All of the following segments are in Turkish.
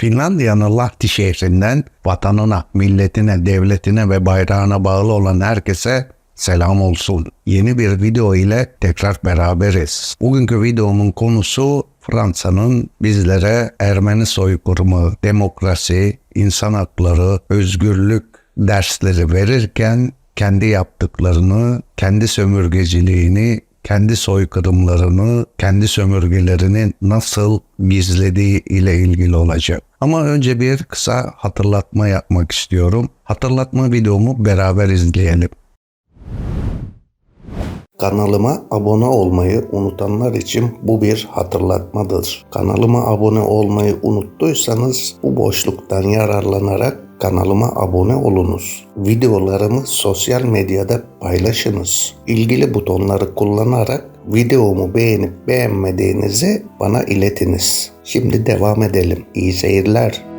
Finlandiya'nın Lahti şehrinden vatanına, milletine, devletine ve bayrağına bağlı olan herkese selam olsun. Yeni bir video ile tekrar beraberiz. Bugünkü videomun konusu Fransa'nın bizlere Ermeni soykırımı, demokrasi, insan hakları, özgürlük dersleri verirken kendi yaptıklarını, kendi sömürgeciliğini, kendi soykırımlarını, kendi sömürgelerini nasıl gizlediği ile ilgili olacak. Ama önce bir kısa hatırlatma yapmak istiyorum. Hatırlatma videomu beraber izleyelim. Kanalıma abone olmayı unutanlar için bu bir hatırlatmadır. Kanalıma abone olmayı unuttuysanız bu boşluktan yararlanarak kanalıma abone olunuz. Videolarımı sosyal medyada paylaşınız. İlgili butonları kullanarak videomu beğenip beğenmediğinizi bana iletiniz. Şimdi devam edelim. İyi seyirler.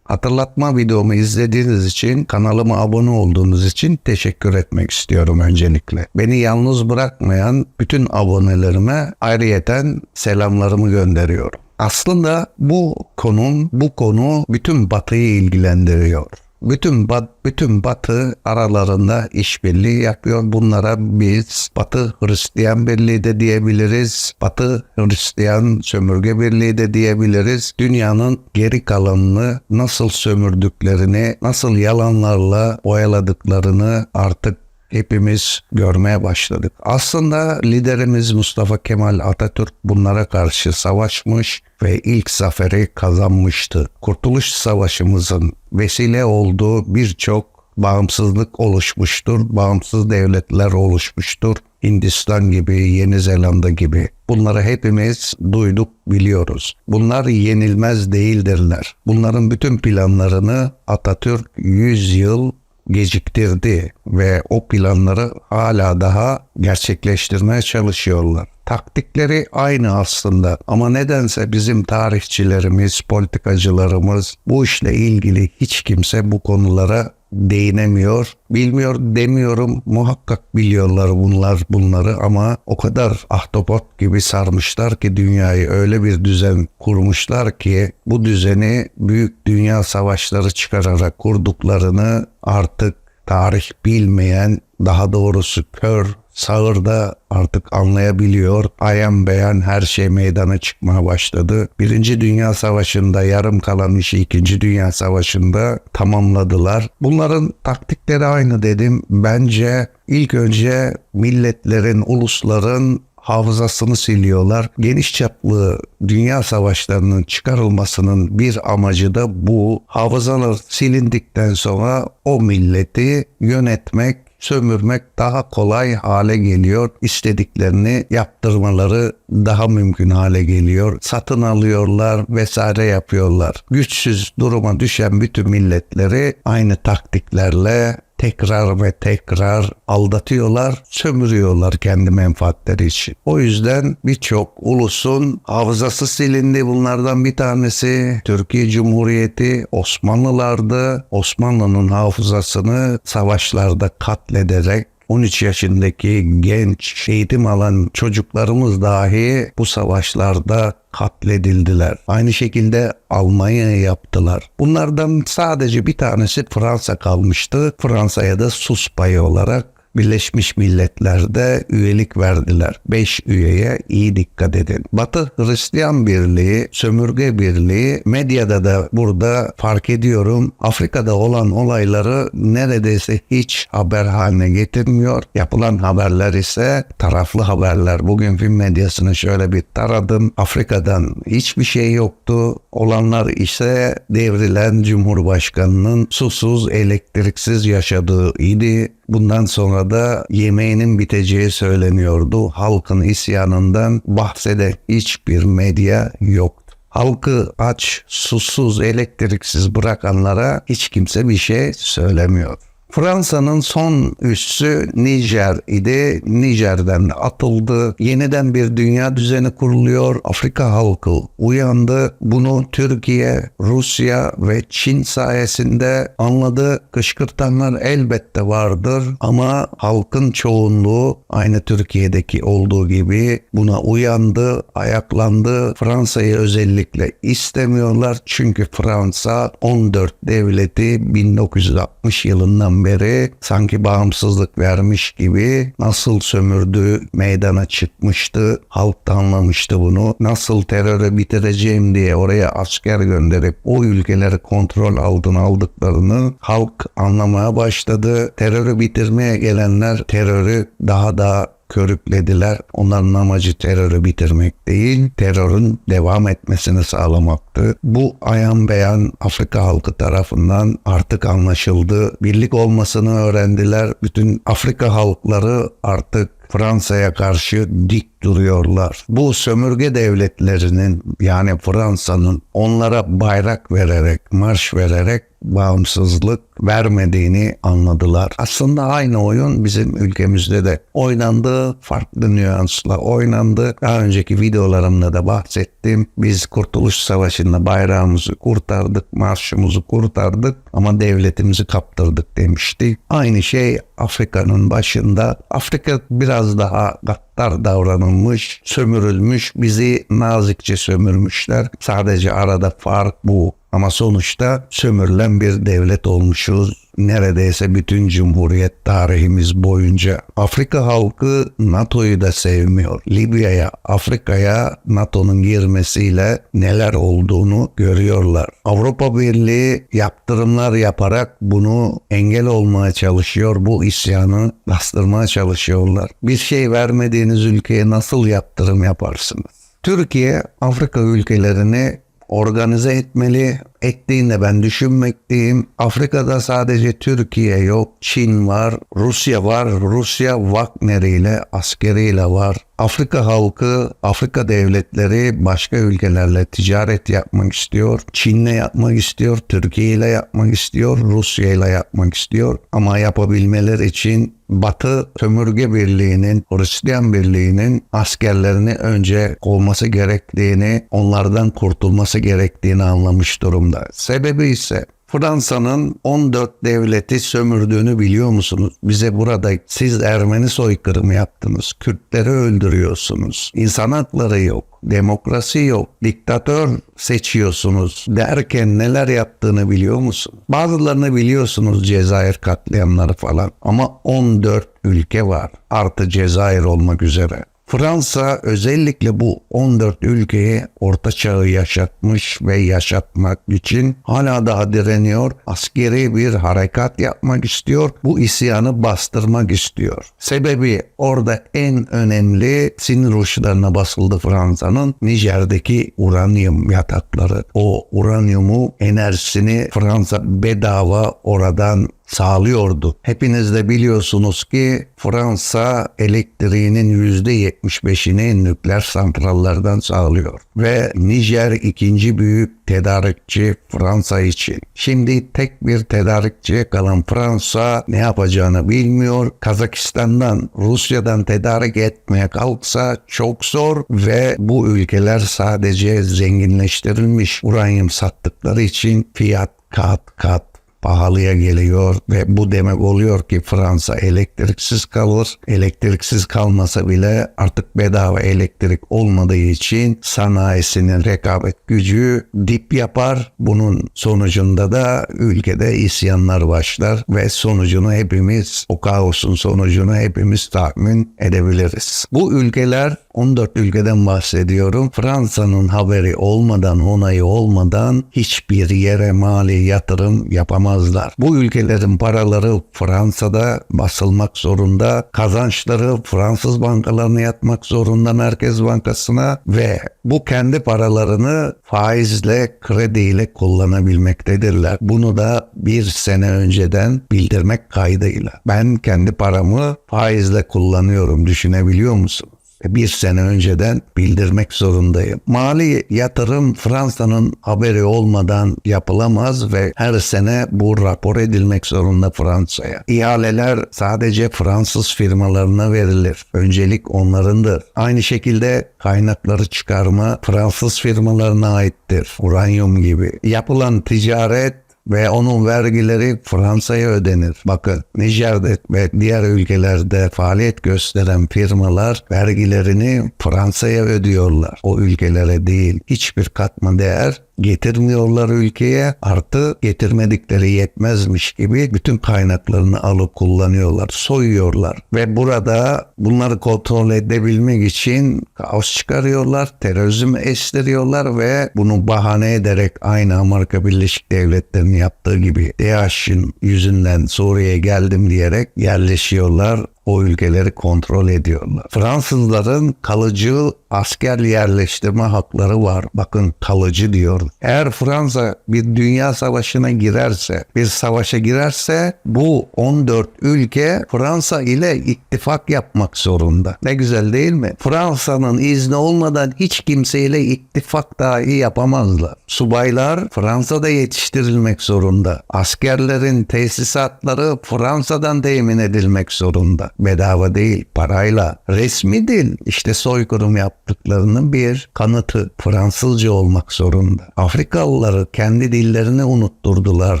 Hatırlatma videomu izlediğiniz için, kanalıma abone olduğunuz için teşekkür etmek istiyorum öncelikle. Beni yalnız bırakmayan bütün abonelerime ayrıyeten selamlarımı gönderiyorum. Aslında bu konum, bu konu bütün Batı'yı ilgilendiriyor. Bütün bat, bütün Batı aralarında işbirliği yapıyor. Bunlara biz Batı Hristiyan Birliği de diyebiliriz. Batı Hristiyan Sömürge Birliği de diyebiliriz. Dünyanın geri kalanını nasıl sömürdüklerini, nasıl yalanlarla oyaladıklarını artık hepimiz görmeye başladık. Aslında liderimiz Mustafa Kemal Atatürk bunlara karşı savaşmış ve ilk zaferi kazanmıştı. Kurtuluş Savaşımızın vesile olduğu birçok bağımsızlık oluşmuştur, bağımsız devletler oluşmuştur. Hindistan gibi, Yeni Zelanda gibi. Bunları hepimiz duyduk, biliyoruz. Bunlar yenilmez değildirler. Bunların bütün planlarını Atatürk 100 yıl geciktirdi ve o planları hala daha gerçekleştirmeye çalışıyorlar. Taktikleri aynı aslında ama nedense bizim tarihçilerimiz, politikacılarımız bu işle ilgili hiç kimse bu konulara değinemiyor. Bilmiyor demiyorum muhakkak biliyorlar bunlar bunları ama o kadar ahtapot gibi sarmışlar ki dünyayı öyle bir düzen kurmuşlar ki bu düzeni büyük dünya savaşları çıkararak kurduklarını artık tarih bilmeyen daha doğrusu kör sağırda artık anlayabiliyor. Ayan beyan her şey meydana çıkmaya başladı. Birinci Dünya Savaşı'nda yarım kalan işi İkinci Dünya Savaşı'nda tamamladılar. Bunların taktikleri aynı dedim. Bence ilk önce milletlerin, ulusların hafızasını siliyorlar. Geniş çaplı dünya savaşlarının çıkarılmasının bir amacı da bu. Hafızalar silindikten sonra o milleti yönetmek, sömürmek daha kolay hale geliyor. İstediklerini yaptırmaları daha mümkün hale geliyor. Satın alıyorlar vesaire yapıyorlar. Güçsüz duruma düşen bütün milletleri aynı taktiklerle tekrar ve tekrar aldatıyorlar, sömürüyorlar kendi menfaatleri için. O yüzden birçok ulusun hafızası silindi. Bunlardan bir tanesi Türkiye Cumhuriyeti Osmanlılardı. Osmanlı'nın hafızasını savaşlarda katlederek 13 yaşındaki genç eğitim alan çocuklarımız dahi bu savaşlarda katledildiler. Aynı şekilde Almanya'ya yaptılar. Bunlardan sadece bir tanesi Fransa kalmıştı. Fransa'ya da sus payı olarak Birleşmiş Milletler'de üyelik verdiler. 5 üyeye iyi dikkat edin. Batı Hristiyan Birliği, Sömürge Birliği medyada da burada fark ediyorum. Afrika'da olan olayları neredeyse hiç haber haline getirmiyor. Yapılan haberler ise taraflı haberler. Bugün film medyasını şöyle bir taradım. Afrika'dan hiçbir şey yoktu. Olanlar ise devrilen Cumhurbaşkanının susuz, elektriksiz yaşadığı idi. Bundan sonra da yemeğinin biteceği söyleniyordu. Halkın isyanından bahseden hiçbir medya yoktu. Halkı aç, susuz, elektriksiz bırakanlara hiç kimse bir şey söylemiyor. Fransa'nın son üssü Nijer idi. Nijer'den atıldı. Yeniden bir dünya düzeni kuruluyor. Afrika halkı uyandı. Bunu Türkiye, Rusya ve Çin sayesinde anladı. Kışkırtanlar elbette vardır ama halkın çoğunluğu aynı Türkiye'deki olduğu gibi buna uyandı, ayaklandı. Fransa'yı özellikle istemiyorlar çünkü Fransa 14 devleti 1960 yılından beri sanki bağımsızlık vermiş gibi nasıl sömürdüğü meydana çıkmıştı. Halk da anlamıştı bunu. Nasıl terörü bitireceğim diye oraya asker gönderip o ülkeleri kontrol altına aldıklarını halk anlamaya başladı. Terörü bitirmeye gelenler terörü daha da körüklediler. Onların amacı terörü bitirmek değil, terörün devam etmesini sağlamaktı. Bu ayan beyan Afrika halkı tarafından artık anlaşıldı. Birlik olmasını öğrendiler. Bütün Afrika halkları artık Fransa'ya karşı dik duruyorlar. Bu sömürge devletlerinin yani Fransa'nın onlara bayrak vererek, marş vererek bağımsızlık vermediğini anladılar. Aslında aynı oyun bizim ülkemizde de oynandı. Farklı nüansla oynandı. Daha önceki videolarımda da bahsettim. Biz Kurtuluş Savaşı'nda bayrağımızı kurtardık, marşımızı kurtardık ama devletimizi kaptırdık demişti. Aynı şey Afrika'nın başında. Afrika biraz daha gaddar davranılmış, sömürülmüş, bizi nazikçe sömürmüşler. Sadece arada fark bu. Ama sonuçta sömürülen bir devlet olmuşuz. Neredeyse bütün cumhuriyet tarihimiz boyunca. Afrika halkı NATO'yu da sevmiyor. Libya'ya, Afrika'ya NATO'nun girmesiyle neler olduğunu görüyorlar. Avrupa Birliği yaptırımlar yaparak bunu engel olmaya çalışıyor. Bu isyanı bastırmaya çalışıyorlar. Bir şey vermediğiniz ülkeye nasıl yaptırım yaparsınız? Türkiye Afrika ülkelerini organize etmeli. Ettiğinde ben düşünmekteyim. Afrika'da sadece Türkiye yok. Çin var, Rusya var. Rusya Wagner ile askeriyle var. Afrika halkı, Afrika devletleri başka ülkelerle ticaret yapmak istiyor. Çin'le yapmak istiyor, Türkiye ile yapmak istiyor, Rusya ile yapmak istiyor. Ama yapabilmeler için Batı Sömürge Birliği'nin, Hristiyan Birliği'nin askerlerini önce kovması gerektiğini, onlardan kurtulması gerektiğini anlamış durumda. Sebebi ise Fransa'nın 14 devleti sömürdüğünü biliyor musunuz? Bize burada siz Ermeni soykırımı yaptınız, Kürtleri öldürüyorsunuz, insan hakları yok, demokrasi yok, diktatör seçiyorsunuz derken neler yaptığını biliyor musun? Bazılarını biliyorsunuz Cezayir katliamları falan ama 14 ülke var artı Cezayir olmak üzere. Fransa özellikle bu 14 ülkeye orta çağı yaşatmış ve yaşatmak için hala daha direniyor. Askeri bir harekat yapmak istiyor. Bu isyanı bastırmak istiyor. Sebebi orada en önemli sinir uçlarına basıldı Fransa'nın Nijer'deki uranyum yatakları. O uranyumu enerjisini Fransa bedava oradan sağlıyordu. Hepiniz de biliyorsunuz ki Fransa elektriğinin %75'ini nükleer santrallerden sağlıyor. Ve Nijer ikinci büyük tedarikçi Fransa için. Şimdi tek bir tedarikçiye kalan Fransa ne yapacağını bilmiyor. Kazakistan'dan, Rusya'dan tedarik etmeye kalksa çok zor ve bu ülkeler sadece zenginleştirilmiş uranyum sattıkları için fiyat kat kat pahalıya geliyor ve bu demek oluyor ki Fransa elektriksiz kalır. Elektriksiz kalmasa bile artık bedava elektrik olmadığı için sanayisinin rekabet gücü dip yapar. Bunun sonucunda da ülkede isyanlar başlar ve sonucunu hepimiz o kaosun sonucunu hepimiz tahmin edebiliriz. Bu ülkeler 14 ülkeden bahsediyorum. Fransa'nın haberi olmadan, onayı olmadan hiçbir yere mali yatırım yapamazlar. Bu ülkelerin paraları Fransa'da basılmak zorunda. Kazançları Fransız bankalarına yatmak zorunda Merkez Bankası'na ve bu kendi paralarını faizle, krediyle kullanabilmektedirler. Bunu da bir sene önceden bildirmek kaydıyla. Ben kendi paramı faizle kullanıyorum düşünebiliyor musun? Bir sene önceden bildirmek zorundayım. Mali yatırım Fransa'nın haberi olmadan yapılamaz ve her sene bu rapor edilmek zorunda Fransa'ya. İhaleler sadece Fransız firmalarına verilir. Öncelik onlarındır. Aynı şekilde kaynakları çıkarma Fransız firmalarına aittir. Uranyum gibi. Yapılan ticaret ve onun vergileri Fransa'ya ödenir. Bakın Nijer'de ve diğer ülkelerde faaliyet gösteren firmalar vergilerini Fransa'ya ödüyorlar. O ülkelere değil. Hiçbir katma değer getirmiyorlar ülkeye. Artı getirmedikleri yetmezmiş gibi bütün kaynaklarını alıp kullanıyorlar, soyuyorlar. Ve burada bunları kontrol edebilmek için kaos çıkarıyorlar, terörizm estiriyorlar ve bunu bahane ederek aynı Amerika Birleşik Devletleri'nin yaptığı gibi DAEŞ'in yüzünden Suriye'ye geldim diyerek yerleşiyorlar o ülkeleri kontrol ediyorlar. Fransızların kalıcı asker yerleştirme hakları var. Bakın kalıcı diyor. Eğer Fransa bir dünya savaşına girerse, bir savaşa girerse bu 14 ülke Fransa ile ittifak yapmak zorunda. Ne güzel değil mi? Fransa'nın izni olmadan hiç kimseyle ittifak dahi yapamazlar. Subaylar Fransa'da yetiştirilmek zorunda. Askerlerin tesisatları Fransa'dan temin edilmek zorunda bedava değil parayla resmi dil işte soykırım yaptıklarının bir kanıtı Fransızca olmak zorunda. Afrikalıları kendi dillerini unutturdular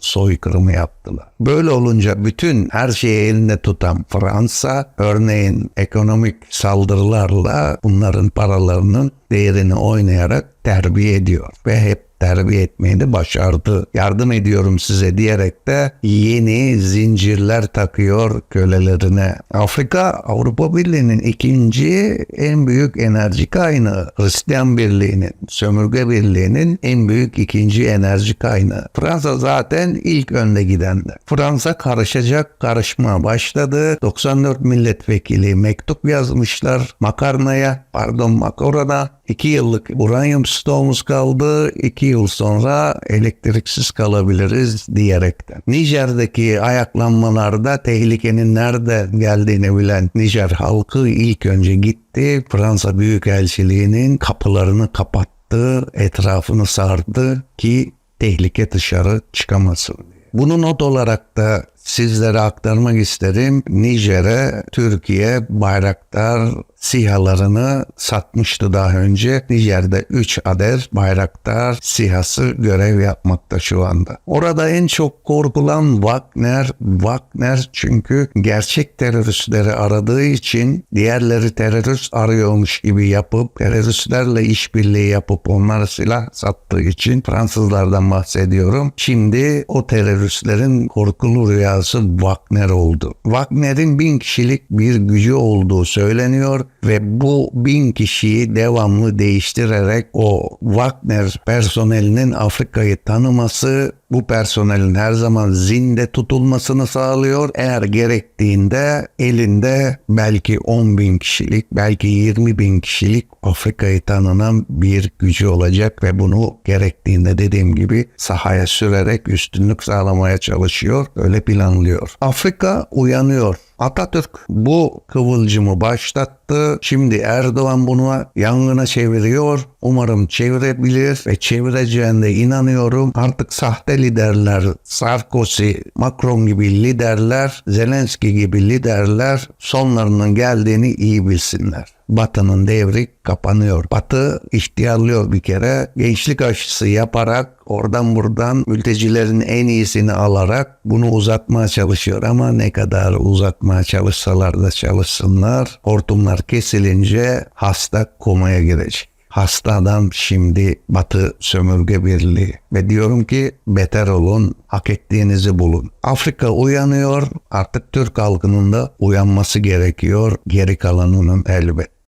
soykırımı yaptılar. Böyle olunca bütün her şeyi elinde tutan Fransa örneğin ekonomik saldırılarla bunların paralarının değerini oynayarak terbiye ediyor ve hep terbiye etmeyi de başardı. Yardım ediyorum size diyerek de yeni zincirler takıyor kölelerine. Afrika Avrupa Birliği'nin ikinci en büyük enerji kaynağı. Hristiyan Birliği'nin, Sömürge Birliği'nin en büyük ikinci enerji kaynağı. Fransa zaten ilk önde gidendi. Fransa karışacak karışma başladı. 94 milletvekili mektup yazmışlar makarnaya, pardon makarona 2 yıllık uranyum stoğumuz kaldı. 2 yıl sonra elektriksiz kalabiliriz diyerekten. Nijer'deki ayaklanmalarda tehlikenin nerede geldiğini bilen Nijer halkı ilk önce gitti. Fransa Büyükelçiliği'nin kapılarını kapattı, etrafını sardı ki tehlike dışarı çıkamasın. Bunu not olarak da sizlere aktarmak isterim. Nijer'e Türkiye Bayraktar sihalarını satmıştı daha önce. Nijer'de 3 adet Bayraktar sihası görev yapmakta şu anda. Orada en çok korkulan Wagner, Wagner çünkü gerçek teröristleri aradığı için diğerleri terörist arıyormuş gibi yapıp teröristlerle işbirliği yapıp onlara silah sattığı için Fransızlardan bahsediyorum. Şimdi o teröristlerin korkulu rüyası Wagner oldu. Wagner'in bin kişilik bir gücü olduğu söyleniyor ve bu bin kişiyi devamlı değiştirerek o Wagner personelinin Afrika'yı tanıması bu personelin her zaman zinde tutulmasını sağlıyor. Eğer gerektiğinde elinde belki 10 bin kişilik, belki 20 bin kişilik Afrika'yı tanınan bir gücü olacak ve bunu gerektiğinde dediğim gibi sahaya sürerek üstünlük sağlamaya çalışıyor. Öyle planlıyor. Afrika uyanıyor. Atatürk bu kıvılcımı başlattı. Şimdi Erdoğan bunu yangına çeviriyor. Umarım çevirebilir ve çevireceğine inanıyorum. Artık sahte liderler, Sarkozy, Macron gibi liderler, Zelenski gibi liderler sonlarının geldiğini iyi bilsinler. Batı'nın devri kapanıyor. Batı ihtiyarlıyor bir kere. Gençlik aşısı yaparak oradan buradan mültecilerin en iyisini alarak bunu uzatmaya çalışıyor. Ama ne kadar uzatmaya çalışsalar da çalışsınlar. Hortumlar kesilince hasta komaya girecek hasta adam şimdi Batı Sömürge Birliği ve diyorum ki beter olun, hak ettiğinizi bulun. Afrika uyanıyor, artık Türk halkının da uyanması gerekiyor, geri kalanının elbet.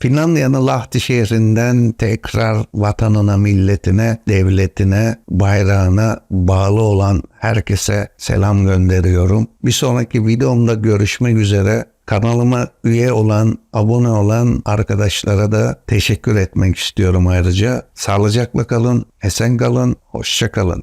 Finlandiya'nın Lahti şehrinden tekrar vatanına, milletine, devletine, bayrağına bağlı olan herkese selam gönderiyorum. Bir sonraki videomda görüşmek üzere. Kanalıma üye olan, abone olan arkadaşlara da teşekkür etmek istiyorum ayrıca. Sağlıcakla kalın, esen kalın, hoşça kalın.